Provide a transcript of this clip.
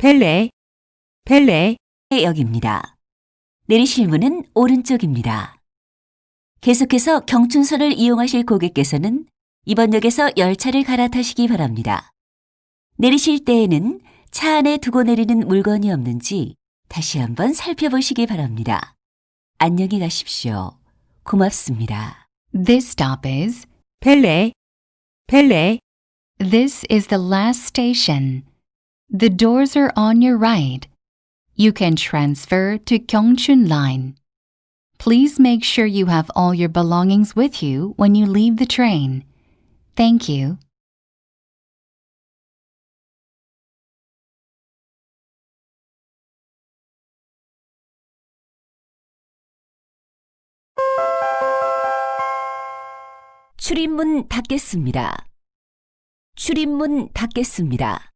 벨레, 벨레, 역입니다. 내리실 문은 오른쪽입니다. 계속해서 경춘선을 이용하실 고객께서는 이번 역에서 열차를 갈아타시기 바랍니다. 내리실 때에는 차 안에 두고 내리는 물건이 없는지 다시 한번 살펴보시기 바랍니다. 안녕히 가십시오. 고맙습니다. This stop is 벨레, 벨레. This is the last station. The doors are on your right. You can transfer to Gyeongchun Line. Please make sure you have all your belongings with you when you leave the train. Thank you. 출입문 닫겠습니다. 출입문 닫겠습니다.